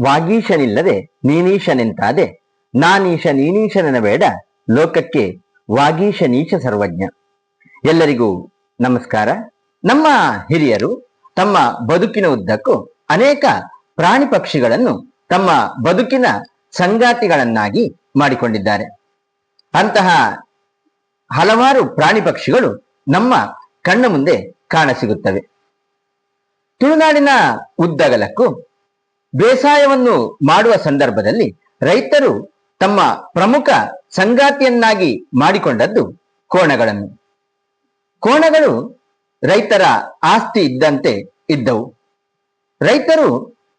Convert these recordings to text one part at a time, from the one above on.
ವಾಗೀಶನಿಲ್ಲದೆ ನೀನೀಶನೆಂತಾದೆ. ನಾನೀಶ, ನೀನೀಶನೆನ ಬೇಡ. ಲೋಕಕ್ಕೆ ವಾಗೀಶ ನೀಶ ಸರ್ವಜ್ಞ. ಎಲ್ಲರಿಗೂ ನಮಸ್ಕಾರ. ನಮ್ಮ ಹಿರಿಯರು ತಮ್ಮ ಬದುಕಿನ ಉದ್ದಕ್ಕೂ ಅನೇಕ ಪ್ರಾಣಿ ಪಕ್ಷಿಗಳನ್ನು ತಮ್ಮ ಬದುಕಿನ ಸಂಗಾತಿಗಳನ್ನಾಗಿ ಮಾಡಿಕೊಂಡಿದ್ದಾರೆ. ಅಂತಹ ಹಲವಾರು ಪ್ರಾಣಿ ಪಕ್ಷಿಗಳು ನಮ್ಮ ಕಣ್ಣ ಮುಂದೆ ಕಾಣಸಿಗುತ್ತವೆ. ತುಳುನಾಡಿನ ಉದ್ದಗಲಕ್ಕೂ ಬೇಸಾಯವನ್ನು ಮಾಡುವ ಸಂದರ್ಭದಲ್ಲಿ ರೈತರು ತಮ್ಮ ಪ್ರಮುಖ ಸಂಗಾತಿಯನ್ನಾಗಿ ಮಾಡಿಕೊಂಡದ್ದು ಕೋಣಗಳನ್ನು. ಕೋಣಗಳು ರೈತರ ಆಸ್ತಿ ಇದ್ದಂತೆ ಇದ್ದವು. ರೈತರು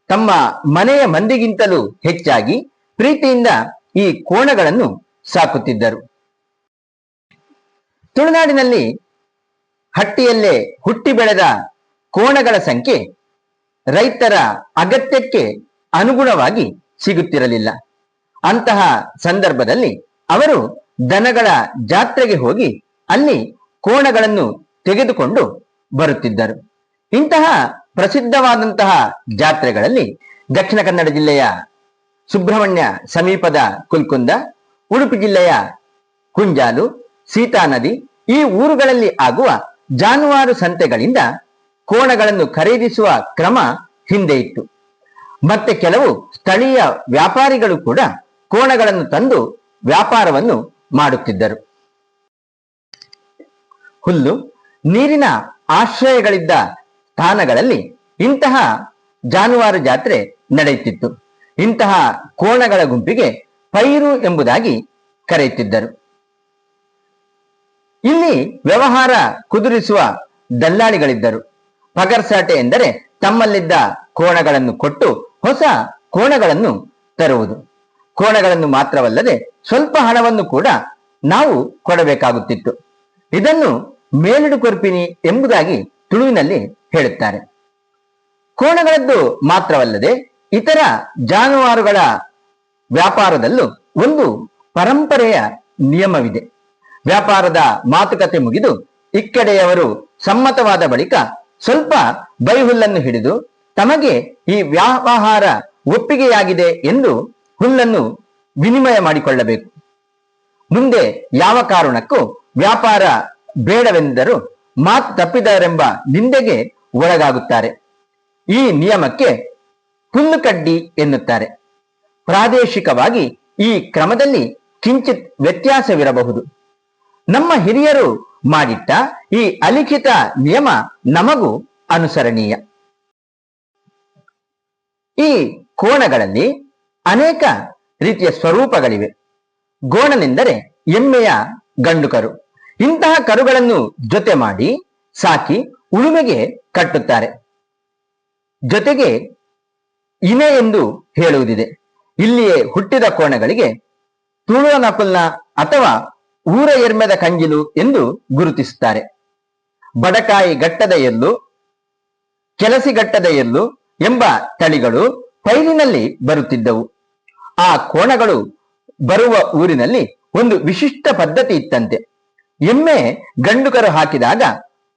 ತಮ್ಮ ಮನೆಯ ಮಂದಿಗಿಂತಲೂ ಹೆಚ್ಚಾಗಿ ಪ್ರೀತಿಯಿಂದ ಈ ಕೋಣಗಳನ್ನು ಸಾಕುತ್ತಿದ್ದರು. ತುಳುನಾಡಿನಲ್ಲಿ ಹಟ್ಟಿಯಲ್ಲೇ ಹುಟ್ಟಿ ಬೆಳೆದ ಕೋಣಗಳ ಸಂಖ್ಯೆ ರೈತರ ಅಗತ್ಯಕ್ಕೆ ಅನುಗುಣವಾಗಿ ಸಿಗುತ್ತಿರಲಿಲ್ಲ. ಅಂತಹ ಸಂದರ್ಭದಲ್ಲಿ ಅವರು ದನಗಳ ಜಾತ್ರೆಗೆ ಹೋಗಿ ಅಲ್ಲಿ ಕೋಣಗಳನ್ನು ತೆಗೆದುಕೊಂಡು ಬರುತ್ತಿದ್ದರು. ಇಂತಹ ಪ್ರಸಿದ್ಧವಾದಂತಹ ಜಾತ್ರೆಗಳಲ್ಲಿ ದಕ್ಷಿಣ ಕನ್ನಡ ಜಿಲ್ಲೆಯ ಸುಬ್ರಹ್ಮಣ್ಯ ಸಮೀಪದ ಕುಲ್ಕುಂದ, ಉಡುಪಿ ಜಿಲ್ಲೆಯ ಕುಂಜಾಲು ಸೀತಾ ನದಿ ಈ ಊರುಗಳಲ್ಲಿ ಆಗುವ ಜಾನುವಾರು ಸಂತೆಗಳಿಂದ ಕೋಣಗಳನ್ನು ಖರೀದಿಸುವ ಕ್ರಮ ಹಿಂದೆ ಇತ್ತು. ಮತ್ತೆ ಕೆಲವು ಸ್ಥಳೀಯ ವ್ಯಾಪಾರಿಗಳು ಕೂಡ ಕೋಣಗಳನ್ನು ತಂದು ವ್ಯಾಪಾರವನ್ನು ಮಾಡುತ್ತಿದ್ದರು. ಹುಲ್ಲು, ನೀರಿನ ಆಶ್ರಯಗಳಿದ್ದ ಸ್ಥಾನಗಳಲ್ಲಿ ಇಂತಹ ಜಾನುವಾರು ಜಾತ್ರೆ ನಡೆಯುತ್ತಿತ್ತು. ಇಂತಹ ಕೋಣಗಳ ಗುಂಪಿಗೆ ಪೈರು ಎಂಬುದಾಗಿ ಕರೆಯುತ್ತಿದ್ದರು. ಇಲ್ಲಿ ವ್ಯವಹಾರ ಕುದುರಿಸುವ ದಲ್ಲಾಳಿಗಳಿದ್ದರು. ಪಗರ್ಸಾಟೆ ಎಂದರೆ ತಮ್ಮಲ್ಲಿದ್ದ ಕೋಣಗಳನ್ನು ಕೊಟ್ಟು ಹೊಸ ಕೋಣಗಳನ್ನು ತರುವುದು. ಕೋಣಗಳನ್ನು ಮಾತ್ರವಲ್ಲದೆ ಸ್ವಲ್ಪ ಹಣವನ್ನು ಕೂಡ ನಾವು ಕೊಡಬೇಕಾಗುತ್ತಿತ್ತು. ಇದನ್ನು ಮೇಲಿಡು ಕೊರ್ಪಿನಿ ಎಂಬುದಾಗಿ ತುಳುವಿನಲ್ಲಿ ಹೇಳುತ್ತಾರೆ. ಕೋಣಗಳದ್ದು ಮಾತ್ರವಲ್ಲದೆ ಇತರ ಜಾನುವಾರುಗಳ ವ್ಯಾಪಾರದಲ್ಲೂ ಒಂದು ಪರಂಪರೆಯ ನಿಯಮವಿದೆ. ವ್ಯಾಪಾರದ ಮಾತುಕತೆ ಮುಗಿದು ಇಕ್ಕಡೆಯವರು ಸಮ್ಮತವಾದ ಬಳಿಕ ಸ್ವಲ್ಪ ಬೈಹುಲ್ಲನ್ನು ಹಿಡಿದು ತಮಗೆ ಈ ವ್ಯವಹಾರ ಒಪ್ಪಿಗೆಯಾಗಿದೆ ಎಂದು ಹುಲ್ಲನ್ನು ವಿನಿಮಯ ಮಾಡಿಕೊಳ್ಳಬೇಕು. ಮುಂದೆ ಯಾವ ಕಾರಣಕ್ಕೂ ವ್ಯಾಪಾರ ಬೇಡವೆಂದರೂ ಮಾತು ತಪ್ಪಿದರೆಂಬ ನಿಂದೆಗೆ ಒಳಗಾಗುತ್ತಾರೆ. ಈ ನಿಯಮಕ್ಕೆ ಹುಲ್ಲು ಕಡ್ಡಿ ಎನ್ನುತ್ತಾರೆ. ಪ್ರಾದೇಶಿಕವಾಗಿ ಈ ಕ್ರಮದಲ್ಲಿ ಕಿಂಚಿತ್ ವ್ಯತ್ಯಾಸವಿರಬಹುದು. ನಮ್ಮ ಹಿರಿಯರು ಮಾಡಿಟ್ಟ ಈ ಅಲಿಖಿತ ನಿಯಮ ನಮಗೂ ಅನುಸರಣೀಯ. ಈ ಕೋಣಗಳಲ್ಲಿ ಅನೇಕ ರೀತಿಯ ಸ್ವರೂಪಗಳಿವೆ. ಗೋಣನೆಂದರೆ ಎಮ್ಮೆಯ ಗಂಡು ಕರು ಇಂತಹ ಕರುಗಳನ್ನು ಜೊತೆ ಮಾಡಿ ಸಾಕಿ ಉಳುಮೆಗೆ ಕಟ್ಟುತ್ತಾರೆ. ಜೊತೆಗೆ ಇನೆ ಎಂದು ಹೇಳುವುದಿದೆ. ಇಲ್ಲಿಯೇ ಹುಟ್ಟಿದ ಕೋಣಗಳಿಗೆ ತುಳುವ ನಕುಲ್ನ ಅಥವಾ ಊರ ಎರ್ಮೆದ ಕಂಗಿಲು ಎಂದು ಗುರುತಿಸುತ್ತಾರೆ. ಬಡಕಾಯಿ ಗಟ್ಟದ ಎಲ್ಲು ಕೆಲಸಿಗಟ್ಟದ ಎಲ್ಲು ಎಂಬ ತಳಿಗಳು ಪೈಲಿನಲ್ಲಿ ಬರುತ್ತಿದ್ದವು. ಆ ಕೋಣಗಳು ಬರುವ ಊರಿನಲ್ಲಿ ಒಂದು ವಿಶಿಷ್ಟ ಪದ್ಧತಿ ಇತ್ತಂತೆ. ಎಮ್ಮೆ ಗಂಡುಕರು ಹಾಕಿದಾಗ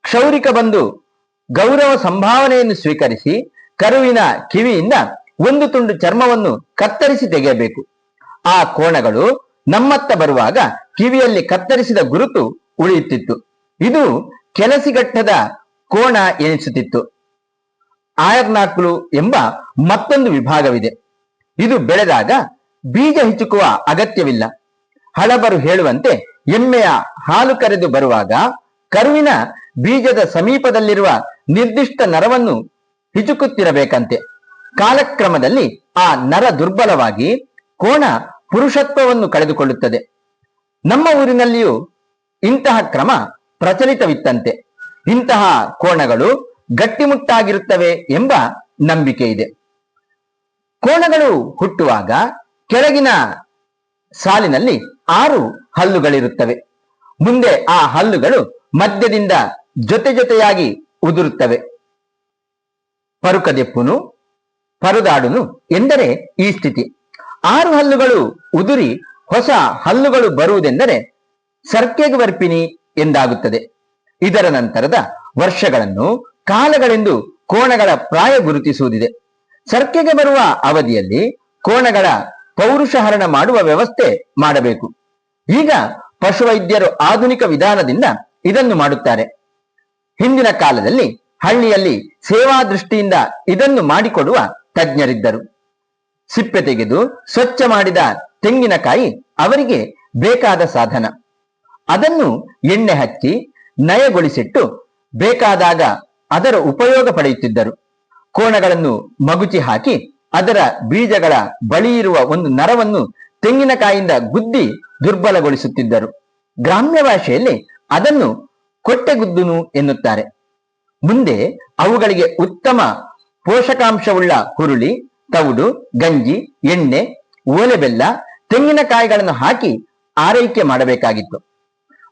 ಕ್ಷೌರಿಕ ಬಂದು ಗೌರವ ಸಂಭಾವನೆಯನ್ನು ಸ್ವೀಕರಿಸಿ ಕರುವಿನ ಕಿವಿಯಿಂದ ಒಂದು ತುಂಡು ಚರ್ಮವನ್ನು ಕತ್ತರಿಸಿ ತೆಗೆಯಬೇಕು. ಆ ಕೋಣಗಳು ನಮ್ಮತ್ತ ಬರುವಾಗ ಕಿವಿಯಲ್ಲಿ ಕತ್ತರಿಸಿದ ಗುರುತು ಉಳಿಯುತ್ತಿತ್ತು. ಇದು ಕೆಲಸಿಗಟ್ಟದ ಕೋಣ ಎನಿಸುತ್ತಿತ್ತು. ಆಯರ್ನಾಕ್ಲು ಎಂಬ ಮತ್ತೊಂದು ವಿಭಾಗವಿದೆ. ಇದು ಬೆಳೆದಾಗ ಬೀಜ ಹಿಚುಕುವ ಅಗತ್ಯವಿಲ್ಲ. ಹಳಬರು ಹೇಳುವಂತೆ ಎಮ್ಮೆಯ ಹಾಲು ಕರೆದು ಬರುವಾಗ ಕರುವಿನ ಬೀಜದ ಸಮೀಪದಲ್ಲಿರುವ ನಿರ್ದಿಷ್ಟ ನರವನ್ನು ಹಿಚುಕುತ್ತಿರಬೇಕಂತೆ. ಕಾಲಕ್ರಮದಲ್ಲಿ ಆ ನರ ದುರ್ಬಲವಾಗಿ ಕೋಣ ಪುರುಷತ್ವವನ್ನು ಕಳೆದುಕೊಳ್ಳುತ್ತದೆ. ನಮ್ಮ ಊರಿನಲ್ಲಿಯೂ ಇಂತಹ ಕ್ರಮ ಪ್ರಚಲಿತವಿತ್ತಂತೆ. ಇಂತಹ ಕೋಣಗಳು ಗಟ್ಟಿಮುಟ್ಟಾಗಿರುತ್ತವೆ ಎಂಬ ನಂಬಿಕೆ ಇದೆ. ಕೋಣಗಳು ಹುಟ್ಟುವಾಗ ಕೆಳಗಿನ ಸಾಲಿನಲ್ಲಿ ಆರು ಹಲ್ಲುಗಳಿರುತ್ತವೆ. ಮುಂದೆ ಆ ಹಲ್ಲುಗಳು ಮಧ್ಯದಿಂದ ಜೊತೆ ಜೊತೆಯಾಗಿ ಉದುರುತ್ತವೆ. ಪರುಕದೆಪ್ಪುನು, ಪರುದಾಡುನು ಎಂದರೆ ಈ ಸ್ಥಿತಿ. ಆರು ಹಲ್ಲುಗಳು ಉದುರಿ ಹೊಸ ಹಲ್ಲುಗಳು ಬರುವುದೆಂದರೆ ಸರ್ಕೆಗೆ ವರ್ಪಿನಿ ಎಂದಾಗುತ್ತದೆ. ಇದರ ನಂತರದ ವರ್ಷಗಳನ್ನು ಕಾಲಗಳೆಂದು ಕೋಣಗಳ ಪ್ರಾಯ ಗುರುತಿಸುವುದಿದೆ. ಸರ್ಕೆಗೆ ಬರುವ ಅವಧಿಯಲ್ಲಿ ಕೋಣಗಳ ಪೌರುಷಹರಣ ಮಾಡುವ ವ್ಯವಸ್ಥೆ ಮಾಡಬೇಕು. ಈಗ ಪಶುವೈದ್ಯರು ಆಧುನಿಕ ವಿಧಾನದಿಂದ ಇದನ್ನು ಮಾಡುತ್ತಾರೆ. ಹಿಂದಿನ ಕಾಲದಲ್ಲಿ ಹಳ್ಳಿಯಲ್ಲಿ ಸೇವಾ ದೃಷ್ಟಿಯಿಂದ ಇದನ್ನು ಮಾಡಿಕೊಡುವ ತಜ್ಞರಿದ್ದರು. ಸಿಪ್ಪೆ ತೆಗೆದು ಸ್ವಚ್ಛ ಮಾಡಿದ ತೆಂಗಿನಕಾಯಿ ಅವರಿಗೆ ಬೇಕಾದ ಸಾಧನ. ಅದನ್ನು ಎಣ್ಣೆ ಹಚ್ಚಿ ನಯಗೊಳಿಸಿಟ್ಟು ಬೇಕಾದಾಗ ಅದರ ಉಪಯೋಗ ಪಡೆಯುತ್ತಿದ್ದರು. ಕೋಣಗಳನ್ನು ಮಗುಚಿ ಹಾಕಿ ಅದರ ಬೀಜಗಳ ಬಳಿ ಇರುವ ಒಂದು ನರವನ್ನು ತೆಂಗಿನಕಾಯಿಂದ ಗುದ್ದಿ ದುರ್ಬಲಗೊಳಿಸುತ್ತಿದ್ದರು. ಗ್ರಾಮ್ಯ ಭಾಷೆಯಲ್ಲಿ ಅದನ್ನು ಕೊಟ್ಟೆಗುದ್ದುನು ಎನ್ನುತ್ತಾರೆ. ಮುಂದೆ ಅವುಗಳಿಗೆ ಉತ್ತಮ ಪೋಷಕಾಂಶವುಳ್ಳ ಹುರುಳಿ, ತೌಡು, ಗಂಜಿ, ಎಣ್ಣೆ ಓಲೆ ಬೆಲ್ಲ ತೆಂಗಿನಕಾಯಿಗಳನ್ನು ಹಾಕಿ ಆರೈಕೆ ಮಾಡಬೇಕಾಗಿತ್ತು.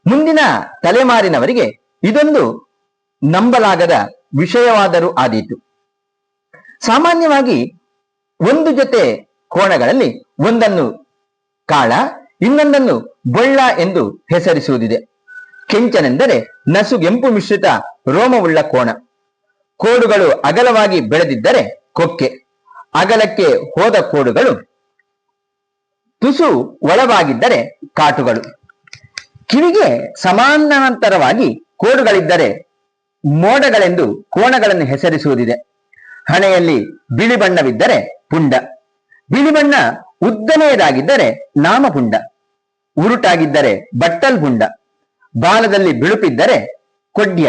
ಮುಂದಿನ ತಲೆಮಾರಿನವರಿಗೆ ಇದೊಂದು ನಂಬಲಾಗದ ವಿಷಯವಾದರೂ ಆದೀತು. ಸಾಮಾನ್ಯವಾಗಿ ಒಂದು ಜೊತೆ ಕೋಣಗಳಲ್ಲಿ ಒಂದನ್ನು ಕಾಳ, ಇನ್ನೊಂದನ್ನು ಬೊಳ್ಳ ಎಂದು ಹೆಸರಿಸುವುದಿದೆ. ಕೆಂಚನೆಂದರೆ ನಸುಗೆಂಪು ಮಿಶ್ರಿತ ರೋಮವುಳ್ಳ ಕೋಣ. ಕೋಡುಗಳು ಅಗಲವಾಗಿ ಬೆಳೆದಿದ್ದರೆ ಕೊಕ್ಕೆ. ಅಗಲಕ್ಕೆ ಹೋದ ಕೋಡುಗಳು ತುಸು ಒಳವಾಗಿದ್ದರೆ ಕಾಟುಗಳು. ಕಿವಿಗೆ ಸಮಾನಾಂತರವಾಗಿ ಕೋಡುಗಳಿದ್ದರೆ ಮೋಡಗಳೆಂದು ಕೋಣಗಳನ್ನು ಹೆಸರಿಸುವುದಿದೆ. ಹಣೆಯಲ್ಲಿ ಬಿಳಿ ಬಣ್ಣವಿದ್ದರೆ ಪುಂಡ. ಬಿಳಿ ಬಣ್ಣ ಉದ್ದನೆಯದಾಗಿದ್ದರೆ ನಾಮಪುಂಡ. ಉರುಟಾಗಿದ್ದರೆ ಬಟ್ಟಲ್ ಪುಂಡ. ಬಾಲದಲ್ಲಿ ಬಿಳುಪಿದ್ದರೆ ಕೊಡ್ಯ.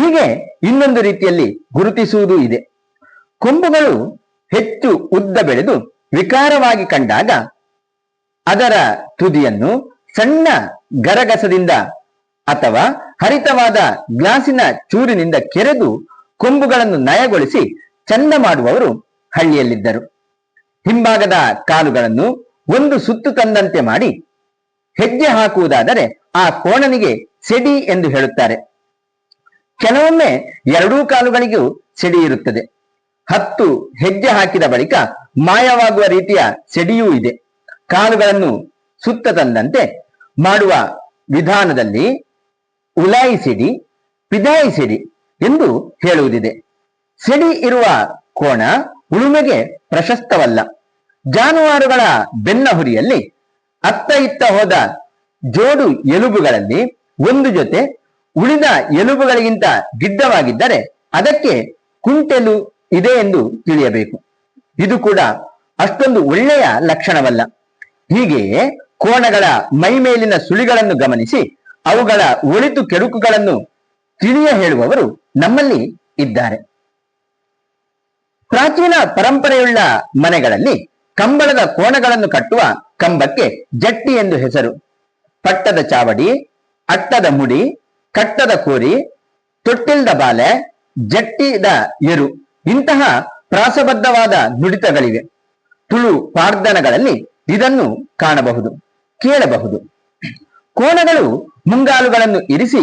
ಹೀಗೆ ಇನ್ನೊಂದು ರೀತಿಯಲ್ಲಿ ಗುರುತಿಸುವುದೂ ಇದೆ. ಕೊಂಬುಗಳು ಹೆಚ್ಚು ಉದ್ದ ಬೆಳೆದು ವಿಕಾರವಾಗಿ ಕಂಡಾಗ ಅದರ ತುದಿಯನ್ನು ಸಣ್ಣ ಗರಗಸದಿಂದ ಅಥವಾ ಹರಿತವಾದ ಗ್ಲಾಸಿನ ಚೂರಿನಿಂದ ಕೆರೆದು ಕೊಂಬುಗಳನ್ನು ನಯಗೊಳಿಸಿ ಚಂದ ಮಾಡುವವರು ಹಳ್ಳಿಯಲ್ಲಿದ್ದರು. ಹಿಂಭಾಗದ ಕಾಲುಗಳನ್ನು ಒಂದು ಸುತ್ತು ತಂದಂತೆ ಮಾಡಿ ಹೆಜ್ಜೆ ಹಾಕುವುದಾದರೆ ಆ ಕೋಣನಿಗೆ ಸೆಡಿ ಎಂದು ಹೇಳುತ್ತಾರೆ. ಕೆಲವೊಮ್ಮೆ ಎರಡೂ ಕಾಲುಗಳಿಗೂ ಸೆಡಿ ಇರುತ್ತದೆ. ಹತ್ತು ಹೆಜ್ಜೆ ಹಾಕಿದ ಬಳಿಕ ಮಾಯವಾಗುವ ರೀತಿಯ ಸೆಡಿಯೂ ಇದೆ. ಕಾಲುಗಳನ್ನು ಸುತ್ತ ತಂದಂತೆ ಮಾಡುವ ವಿಧಾನದಲ್ಲಿ ಉಲಾಯಿಸಿಡಿ ಪಿದಾಯಿಸಿಡಿ ಪಿದಾಯಿ ಸಿಡಿ ಎಂದು ಹೇಳುವುದಿದೆ. ಸಿಡಿ ಇರುವ ಕೋಣ ಉಳುಮೆಗೆ ಪ್ರಶಸ್ತವಲ್ಲ. ಜಾನುವಾರುಗಳ ಬೆನ್ನ ಹುರಿಯಲ್ಲಿ ಅತ್ತ ಇತ್ತ ಹೋದ ಜೋಡು ಎಲುಬುಗಳಲ್ಲಿ ಒಂದು ಜೊತೆ ಉಳಿದ ಎಲುಬುಗಳಿಗಿಂತ ಗಿಡ್ಡವಾಗಿದ್ದರೆ ಅದಕ್ಕೆ ಕುಂಟೆಲು ಇದೆ ಎಂದು ತಿಳಿಯಬೇಕು. ಇದು ಕೂಡ ಅಷ್ಟೊಂದು ಒಳ್ಳೆಯ ಲಕ್ಷಣವಲ್ಲ. ಹೀಗೆಯೇ ಕೋಣಗಳ ಮೈಮೇಲಿನ ಸುಳಿಗಳನ್ನು ಗಮನಿಸಿ ಅವುಗಳ ಒಳಿತು ಕೆಡುಕುಗಳನ್ನು ತಿಳಿಯ ಹೇಳುವವರು ನಮ್ಮಲ್ಲಿ ಇದ್ದಾರೆ. ಪ್ರಾಚೀನ ಪರಂಪರೆಯುಳ್ಳ ಮನೆಗಳಲ್ಲಿ ಕಂಬಳದ ಕೋಣಗಳನ್ನು ಕಟ್ಟುವ ಕಂಬಕ್ಕೆ ಜಟ್ಟಿ ಎಂದು ಹೆಸರು. ಪಟ್ಟದ ಚಾವಡಿ, ಅಟ್ಟದ ಮುಡಿ, ಕಟ್ಟದ ಕೋರಿ, ತೊಟ್ಟಿಲ್ದ ಬಾಲೆ, ಜಟ್ಟಿದ ಎರು ಇಂತಹ ಪ್ರಾಸಬದ್ಧವಾದ ನುಡಿತಗಳಿವೆ. ತುಳು ಪ್ರಾರ್ಥನೆಗಳಲ್ಲಿ ಇದನ್ನು ಕಾಣಬಹುದು, ಕೇಳಬಹುದು. ಕೋಣಗಳು ಮುಂಗಾಲುಗಳನ್ನು ಇರಿಸಿ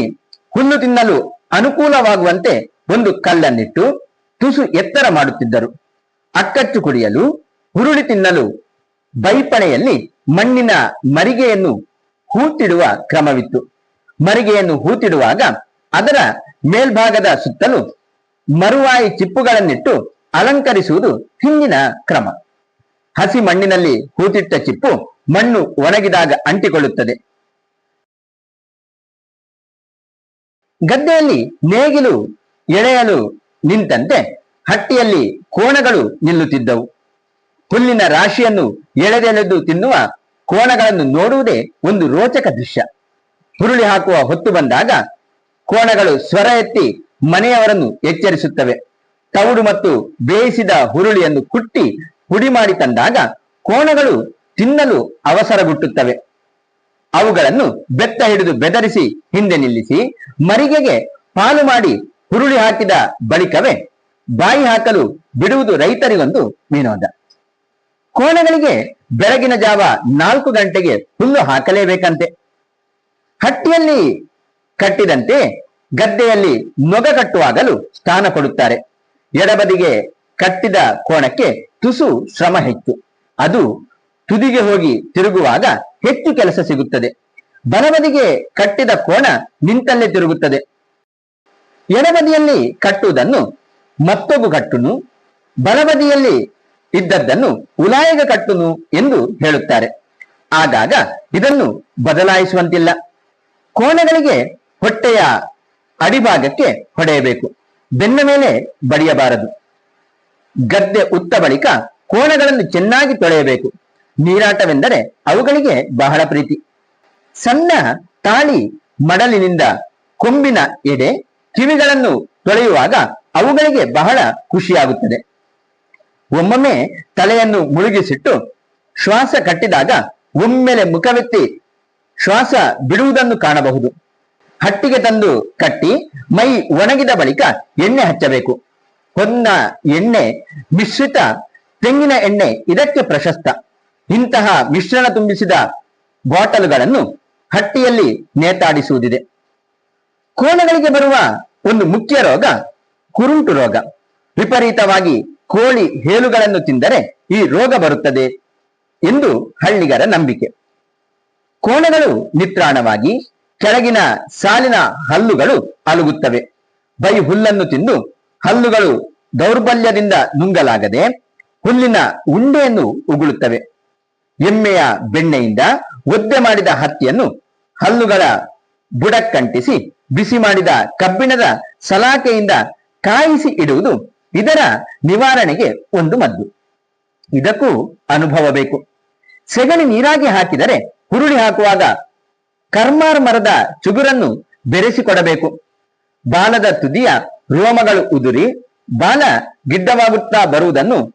ಹುಲ್ಲು ತಿನ್ನಲು ಅನುಕೂಲವಾಗುವಂತೆ ಒಂದು ಕಲ್ಲನ್ನಿಟ್ಟು ತುಸು ಎತ್ತರ ಮಾಡುತ್ತಿದ್ದರು. ಅಕ್ಕಚ್ಚು ಕುಡಿಯಲು, ಹುರುಳಿ ತಿನ್ನಲು ಬೈಪಣೆಯಲ್ಲಿ ಮಣ್ಣಿನ ಮರಿಗೆಯನ್ನು ಹೂತಿಡುವ ಕ್ರಮವಿತ್ತು. ಮರಿಗೆಯನ್ನು ಹೂತಿಡುವಾಗ ಅದರ ಮೇಲ್ಭಾಗದ ಸುತ್ತಲೂ ಮರುವಾಯಿ ಚಿಪ್ಪುಗಳನ್ನಿಟ್ಟು ಅಲಂಕರಿಸುವುದು ಹಿಂದಿನ ಕ್ರಮ. ಹಸಿ ಮಣ್ಣಿನಲ್ಲಿ ಹೂತಿಟ್ಟ ಚಿಪ್ಪು ಮಣ್ಣು ಒಣಗಿದಾಗ ಅಂಟಿಕೊಳ್ಳುತ್ತದೆ. ಗದ್ದೆಯಲ್ಲಿ ನೇಗಿಲು ಎಳೆಯಲು ನಿಂತಂತೆ ಹಟ್ಟಿಯಲ್ಲಿ ಕೋಣಗಳು ನಿಲ್ಲುತ್ತಿದ್ದವು. ಹುಲ್ಲಿನ ರಾಶಿಯನ್ನು ಎಳೆದೆಳೆದು ತಿನ್ನುವ ಕೋಣಗಳನ್ನು ನೋಡುವುದೇ ಒಂದು ರೋಚಕ ದೃಶ್ಯ. ಹುರುಳಿ ಹಾಕುವ ಹೊತ್ತು ಬಂದಾಗ ಕೋಣಗಳು ಸ್ವರ ಎತ್ತಿ ಮನೆಯವರನ್ನು ಎಚ್ಚರಿಸುತ್ತವೆ. ತೌಡು ಮತ್ತು ಬೇಯಿಸಿದ ಹುರುಳಿಯನ್ನು ಕುಟ್ಟಿ ಪುಡಿ ಮಾಡಿ ತಂದಾಗ ಕೋಣಗಳು ತಿನ್ನಲು ಅವಸರಗುಟ್ಟುತ್ತವೆ ಅವುಗಳನ್ನು ಬೆತ್ತ ಹಿಡಿದು ಬೆದರಿಸಿ ಹಿಂದೆ ನಿಲ್ಲಿಸಿ ಮರಿಗೆಗೆ ಪಾಲು ಮಾಡಿ ಹುರುಳಿ ಹಾಕಿದ ಬಳಿಕವೇ ಬಾಯಿ ಹಾಕಲು ಬಿಡುವುದು ರೈತರಿಗೊಂದು ವಿನೋದ. ಕೋಣಗಳಿಗೆ ಬೆಳಗಿನ ಜಾವ ನಾಲ್ಕು ಗಂಟೆಗೆ ಹುಲ್ಲು ಹಾಕಲೇಬೇಕಂತೆ. ಹಟ್ಟಿಯಲ್ಲಿ ಕಟ್ಟಿದಂತೆ ಗದ್ದೆಯಲ್ಲಿ ನೊಗ ಕಟ್ಟುವಾಗಲು ಸ್ಥಾನ ಕೊಡುತ್ತಾರೆ. ಎಡಬದಿಗೆ ಕಟ್ಟಿದ ಕೋಣಕ್ಕೆ ತುಸು ಶ್ರಮ ಹೆಚ್ಚು. ಅದು ತುದಿಗೆ ಹೋಗಿ ತಿರುಗುವಾಗ ಹೆಚ್ಚು ಕೆಲಸ ಸಿಗುತ್ತದೆ. ಬಲಬದಿಗೆ ಕಟ್ಟಿದ ಕೋಣ ನಿಂತಲ್ಲೇ ತಿರುಗುತ್ತದೆ. ಎಡಬದಿಯಲ್ಲಿ ಕಟ್ಟುವುದನ್ನು ಮತ್ತೊಬ್ಬ ಕಟ್ಟುನು, ಬಲಬದಿಯಲ್ಲಿ ಇದ್ದದ್ದನ್ನು ಉಲಾಯಗ ಕಟ್ಟುನು ಎಂದು ಹೇಳುತ್ತಾರೆ. ಆಗಾಗ ಇದನ್ನು ಬದಲಾಯಿಸುವಂತಿಲ್ಲ. ಕೋಣಗಳಿಗೆ ಹೊಟ್ಟೆಯ ಅಡಿಭಾಗಕ್ಕೆ ಹೊಡೆಯಬೇಕು. ಬೆನ್ನ ಮೇಲೆ ಬಡಿಯಬಾರದು. ಗದ್ದೆ ಉತ್ತ ಬಳಿಕ ಕೋಣಗಳನ್ನು ಚೆನ್ನಾಗಿ ತೊಳೆಯಬೇಕು. ನೀರಾಟವೆಂದರೆ ಅವುಗಳಿಗೆ ಬಹಳ ಪ್ರೀತಿ. ಸಣ್ಣ ತಾಳಿ ಮಡಲಿನಿಂದ ಕೊಂಬಿನ ಎಡೆ ಕಿವಿಗಳನ್ನು ತೊಳೆಯುವಾಗ ಅವುಗಳಿಗೆ ಬಹಳ ಖುಷಿಯಾಗುತ್ತದೆ. ಒಮ್ಮೊಮ್ಮೆ ತಲೆಯನ್ನು ಮುಳುಗಿಸಿಟ್ಟು ಶ್ವಾಸ ಕಟ್ಟಿದಾಗ ಒಮ್ಮೆಲೆ ಮುಖವೆತ್ತಿ ಶ್ವಾಸ ಬಿಡುವುದನ್ನು ಕಾಣಬಹುದು. ಹಟ್ಟಿಗೆ ತಂದು ಕಟ್ಟಿ ಮೈ ಒಣಗಿದ ಬಳಿಕ ಎಣ್ಣೆ ಹಚ್ಚಬೇಕು. ಹೊನ್ನ ಎಣ್ಣೆ, ಮಿಶ್ರಿತ ತೆಂಗಿನ ಎಣ್ಣೆ ಇದಕ್ಕೆ ಪ್ರಶಸ್ತ. ಇಂತಹ ಮಿಶ್ರಣ ತುಂಬಿಸಿದ ಬಾಟಲ್ಗಳನ್ನು ಹಟ್ಟಿಯಲ್ಲಿ ನೇತಾಡಿಸುವುದಿದೆ. ಕೋಣಗಳಿಗೆ ಬರುವ ಒಂದು ಮುಖ್ಯ ರೋಗ ಕುರುಂಟು ರೋಗ. ವಿಪರೀತವಾಗಿ ಕೋಳಿ ಹೇಳುಗಳನ್ನು ತಿಂದರೆ ಈ ರೋಗ ಬರುತ್ತದೆ ಎಂದು ಹಳ್ಳಿಗರ ನಂಬಿಕೆ. ಕೋಣಗಳು ನಿತ್ರಾಣವಾಗಿ ಕೆಳಗಿನ ಸಾಲಿನ ಹಲ್ಲುಗಳು ಅಲುಗುತ್ತವೆ. ಬೈ ಹುಲ್ಲನ್ನು ತಿಂದು ಹಲ್ಲುಗಳು ದೌರ್ಬಲ್ಯದಿಂದ ನುಂಗಲಾಗದೆ ಹುಲ್ಲಿನ ಉಂಡೆಯನ್ನು ಉಗುಳುತ್ತವೆ. ಎಮ್ಮೆಯ ಬೆಣ್ಣೆಯಿಂದ ಒದ್ದೆ ಮಾಡಿದ ಹತ್ತಿಯನ್ನು ಹಲ್ಲುಗಳ ಬುಡಕ್ಕಂಟಿಸಿ ಬಿಸಿ ಮಾಡಿದ ಕಬ್ಬಿಣದ ಸಲಾಕೆಯಿಂದ ಕಾಯಿಸಿ ಇಡುವುದು ಇದರ ನಿವಾರಣೆಗೆ ಒಂದು ಮದ್ದು. ಇದಕ್ಕೂ ಅನುಭವ ಬೇಕು. ಸೆಗಣಿ ನೀರಾಗಿ ಹಾಕಿದರೆ ಹುರುಳಿ ಹಾಕುವಾಗ ಕರ್ಮಾರ್ ಮರದ ಚುಗುರನ್ನು ಬೆರೆಸಿಕೊಡಬೇಕು. ಬಾಲದ ತುದಿಯ ರೋಮಗಳು ಉದುರಿ ಬಾಲ ಗಿಡ್ಡವಾಗುತ್ತಾ ಬರುವುದನ್ನು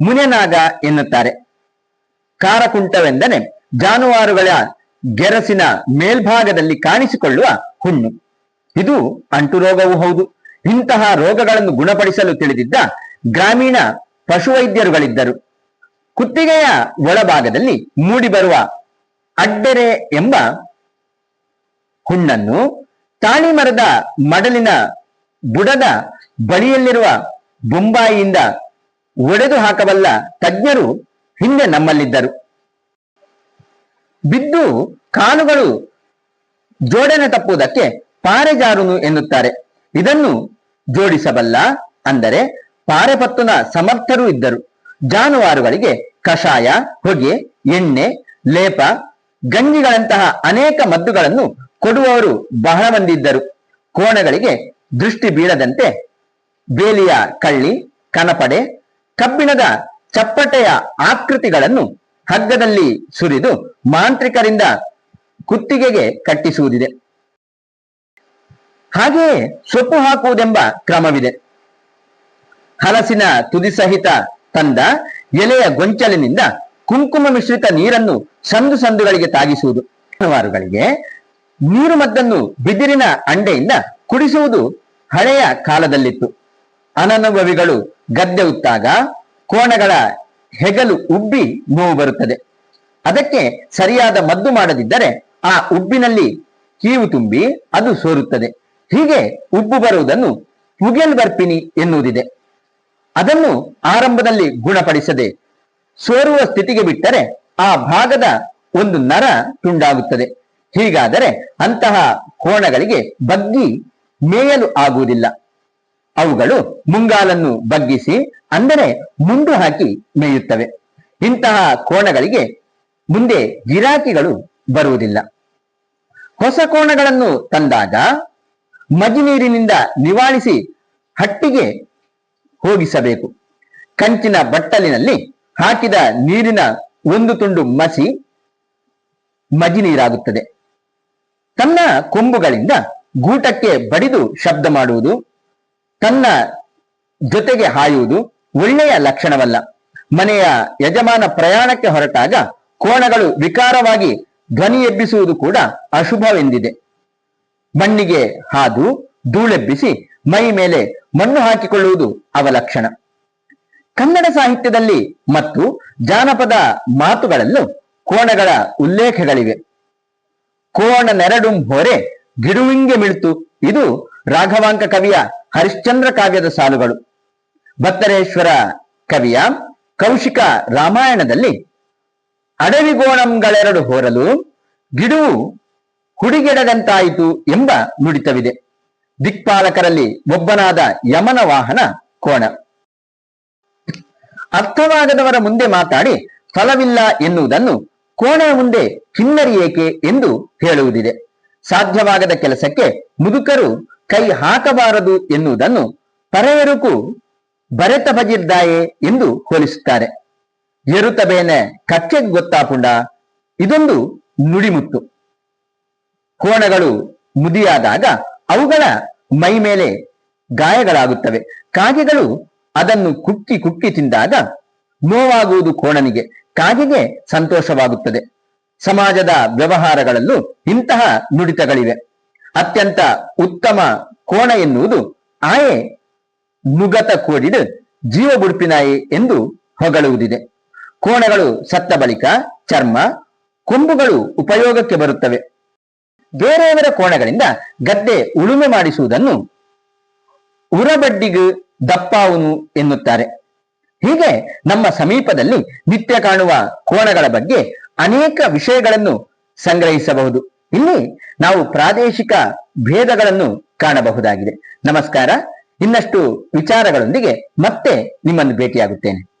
ಮುನೆನಾಗ ಎನ್ನುತ್ತಾರೆ. ಕಾರಕುಂಟವೆಂದರೆ ಜಾನುವಾರುಗಳ ಗೆರಸಿನ ಮೇಲ್ಭಾಗದಲ್ಲಿ ಕಾಣಿಸಿಕೊಳ್ಳುವ ಹುಣ್ಣು. ಇದು ಅಂಟು ರೋಗವೂ ಹೌದು. ಇಂತಹ ರೋಗಗಳನ್ನು ಗುಣಪಡಿಸಲು ತಿಳಿದಿದ್ದ ಗ್ರಾಮೀಣ ಪಶುವೈದ್ಯರುಗಳಿದ್ದರು. ಕುತ್ತಿಗೆಯ ಒಳಭಾಗದಲ್ಲಿ ಮೂಡಿಬರುವ ಅಡ್ಡೆರೆ ಎಂಬ ಹುಣ್ಣನ್ನು ತಾಳಿ ಮರದ ಮಡಲಿನ ಬುಡದ ಬಳಿಯಲ್ಲಿರುವ ಬೊಂಬಾಯಿಯಿಂದ ಒಡೆದು ಹಾಕಬಲ್ಲ ತಜ್ಞರು ಹಿಂದೆ ನಮ್ಮಲ್ಲಿದ್ದರು. ಬಿದ್ದು ಕಾಲುಗಳು ಜೋಡಣೆ ತಪ್ಪುವುದಕ್ಕೆ ಪಾರೆಜಾರುನು ಎನ್ನುತ್ತಾರೆ. ಇದನ್ನು ಜೋಡಿಸಬಲ್ಲ ಅಂದರೆ ಪಾರೆಪತ್ತುನ ಸಮರ್ಥರು ಇದ್ದರು. ಜಾನುವಾರುಗಳಿಗೆ ಕಷಾಯ, ಹೊಗೆ, ಎಣ್ಣೆ, ಲೇಪ, ಗಂಜಿಗಳಂತಹ ಅನೇಕ ಮದ್ದುಗಳನ್ನು ಕೊಡುವವರು ಬಹಳ ಮಂದಿ ಇದ್ದರು. ಕೋಣಗಳಿಗೆ ದೃಷ್ಟಿ ಬೀಳದಂತೆ ಬೇಲಿಯ ಕಳ್ಳಿ, ಕನಪಡೆ, ಕಬ್ಬಿಣದ ಚಪ್ಪಟೆಯ ಆಕೃತಿಗಳನ್ನು ಹಗ್ಗದಲ್ಲಿ ಸುರಿದು ಮಾಂತ್ರಿಕರಿಂದ ಕುತ್ತಿಗೆಗೆ ಕಟ್ಟಿಸುವುದಿದೆ. ಹಾಗೆಯೇ ಸೊಪ್ಪು ಹಾಕುವುದೆಂಬ ಕ್ರಮವಿದೆ. ಹಲಸಿನ ತುದಿ ಸಹಿತ ತಂದ ಎಲೆಯ ಗೊಂಚಲಿನಿಂದ ಕುಂಕುಮ ಮಿಶ್ರಿತ ನೀರನ್ನು ಸಂದು ಸಂದುಗಳಿಗೆ ತಾಗಿಸುವುದು. ಜಾನುವಾರುಗಳಿಗೆ ನೀರು ಮದ್ದನ್ನು ಬಿದಿರಿನ ಅಂಡೆಯಿಂದ ಕುಡಿಸುವುದು ಹಳೆಯ ಕಾಲದಲ್ಲಿತ್ತು. ಅನನುಭವಿಗಳು ಗದ್ದೆ ಉತ್ತಾಗ ಕೋಣಗಳ ಹೆಗಲು ಉಬ್ಬಿ ನೋವು ಬರುತ್ತದೆ. ಅದಕ್ಕೆ ಸರಿಯಾದ ಮದ್ದು ಮಾಡದಿದ್ದರೆ ಆ ಉಬ್ಬಿನಲ್ಲಿ ಕೀವು ತುಂಬಿ ಅದು ಸೋರುತ್ತದೆ. ಹೀಗೆ ಉಬ್ಬು ಬರುವುದನ್ನು ಪುಗೆಲ್ ಬರ್ಪಿನಿ ಎನ್ನುವುದಿದೆ. ಅದನ್ನು ಆರಂಭದಲ್ಲಿ ಗುಣಪಡಿಸದೆ ಸೋರುವ ಸ್ಥಿತಿಗೆ ಬಿಟ್ಟರೆ ಆ ಭಾಗದ ಒಂದು ನರ ತುಂಡಾಗುತ್ತದೆ. ಹೀಗಾದರೆ ಅಂತಹ ಕೋಣಗಳಿಗೆ ಬಗ್ಗಿ ಮೇಯಲು ಆಗುವುದಿಲ್ಲ. ಅವುಗಳು ಮುಂಗಾಲನ್ನು ಬಗ್ಗಿಸಿ ಅಂದರೆ ಮುಂಡು ಹಾಕಿ ಮೇಯುತ್ತವೆ. ಇಂತಹ ಕೋಣಗಳಿಗೆ ಮುಂದೆ ಗಿರಾಕಿಗಳು ಬರುವುದಿಲ್ಲ. ಹೊಸ ಕೋಣಗಳನ್ನು ತಂದಾಗ ಮಜಿನೀರಿನಿಂದ ನಿವಾಳಿಸಿ ಹಟ್ಟಿಗೆ ಹೋಗಿಸಬೇಕು. ಕಂಚಿನ ಬಟ್ಟಲಿನಲ್ಲಿ ಹಾಕಿದ ನೀರಿನ ಒಂದು ತುಂಡು ಮಸಿ ಮಜಿ ನೀರಾಗುತ್ತದೆ. ತನ್ನ ಕೊಂಬುಗಳಿಂದ ಗೂಟಕ್ಕೆ ಬಡಿದು ಶಬ್ದ ಮಾಡುವುದು, ತನ್ನ ಜೊತೆಗೆ ಹಾಯುವುದು ಒಳ್ಳೆಯ ಲಕ್ಷಣವಲ್ಲ. ಮನೆಯ ಯಜಮಾನ ಪ್ರಯಾಣಕ್ಕೆ ಹೊರಟಾಗ ಕೋಣಗಳು ವಿಕಾರವಾಗಿ ಧ್ವನಿ ಎಬ್ಬಿಸುವುದು ಕೂಡ ಅಶುಭವೆಂದಿದೆ. ಮಣ್ಣಿಗೆ ಹಾದು ಧೂಳೆಬ್ಬಿಸಿ ಮೈ ಮೇಲೆ ಮಣ್ಣು ಹಾಕಿಕೊಳ್ಳುವುದು ಅವಲಕ್ಷಣ ಕನ್ನಡ ಸಾಹಿತ್ಯದಲ್ಲಿ ಮತ್ತು ಜಾನಪದ ಮಾತುಗಳಲ್ಲೂ ಕೋಣಗಳ ಉಲ್ಲೇಖಗಳಿವೆ. ಕೋಣ ನೆರಡುಂ ಹೊರೆ ಗಿಡುವಿಂಗೆ ಮಿಳ್ತು ಇದು ರಾಘವಾಂಕ ಕವಿಯ ಹರಿಶ್ಚಂದ್ರ ಕಾವ್ಯದ ಸಾಲುಗಳು. ಭತ್ತರೇಶ್ವರ ಕವಿಯ ಕೌಶಿಕ ರಾಮಾಯಣದಲ್ಲಿ ಅಡವಿಗೋಣಂಗಳೆರಡು ಹೋರಲು ಗಿಡುವು ಹುಡಿಗೆಡದಂತಾಯಿತು ಎಂಬ ನುಡಿತವಿದೆ. ದಿಕ್ಪಾಲಕರಲ್ಲಿ ಒಬ್ಬನಾದ ಯಮನ ವಾಹನ ಕೋಣ. ಅರ್ಥವಾಗದವರ ಮುಂದೆ ಮಾತಾಡಿ ಫಲವಿಲ್ಲ ಎನ್ನುವುದನ್ನು ಕೋಣೆಯ ಮುಂದೆ ಹಿನ್ನರಿ ಎಂದು ಹೇಳುವುದಿದೆ. ಸಾಧ್ಯವಾಗದ ಕೆಲಸಕ್ಕೆ ಮುದುಕರು ಕೈ ಹಾಕಬಾರದು ಎನ್ನುವುದನ್ನು ಪರೆಯರುಕು ಬರೆತ ಬಜಿರ್ದಾಯೆ ಎಂದು ಹೋಲಿಸುತ್ತಾರೆ. ಎರುತಬೇನೆ ಕಕ್ಕೆ ಗೊತ್ತಾಪುಂಡ ಇದೊಂದು ನುಡಿಮುತ್ತು. ಕೋಣಗಳು ಮುದಿಯಾದಾಗ ಅವುಗಳ ಮೈ ಮೇಲೆ ಗಾಯಗಳಾಗುತ್ತವೆ. ಕಾಗೆಗಳು ಅದನ್ನು ಕುಕ್ಕಿ ಕುಕ್ಕಿ ತಿಂದಾಗ ನೋವಾಗುವುದು ಕೋಣನಿಗೆ, ಕಾಗೆಗೆ ಸಂತೋಷವಾಗುತ್ತದೆ. ಸಮಾಜದ ವ್ಯವಹಾರಗಳಲ್ಲೂ ಇಂತಹ ನುಡಿತಗಳಿವೆ. ಅತ್ಯಂತ ಉತ್ತಮ ಕೋಣ ಎನ್ನುವುದು ಆಯೆ ನುಗತ ಕೋಡಿಡು ಜೀವ ಬುಡುಪಿನಾಯಿ ಎಂದು ಹೊಗಳುವುದಿದೆ. ಕೋಣಗಳು ಸತ್ತ ಬಳಿಕ ಚರ್ಮ, ಕೊಂಬುಗಳು ಉಪಯೋಗಕ್ಕೆ ಬರುತ್ತವೆ. ಬೇರೆಯವರ ಕೋಣಗಳಿಂದ ಗದ್ದೆ ಉಳುಮೆ ಮಾಡಿಸುವುದನ್ನು ಉರಬಡ್ಡಿಗೂ ದಪ್ಪಾವುನು ಎನ್ನುತ್ತಾರೆ. ಹೀಗೆ ನಮ್ಮ ಸಮೀಪದಲ್ಲಿ ನಿತ್ಯ ಕಾಣುವ ಕೋಣಗಳ ಬಗ್ಗೆ ಅನೇಕ ವಿಷಯಗಳನ್ನು ಸಂಗ್ರಹಿಸಬಹುದು. ಇಲ್ಲಿ ನಾವು ಪ್ರಾದೇಶಿಕ ಭೇದಗಳನ್ನು ಕಾಣಬಹುದಾಗಿದೆ. ನಮಸ್ಕಾರ. ಇನ್ನಷ್ಟು ವಿಚಾರಗಳೊಂದಿಗೆ ಮತ್ತೆ ನಿಮ್ಮನ್ನು ಭೇಟಿಯಾಗುತ್ತೇನೆ.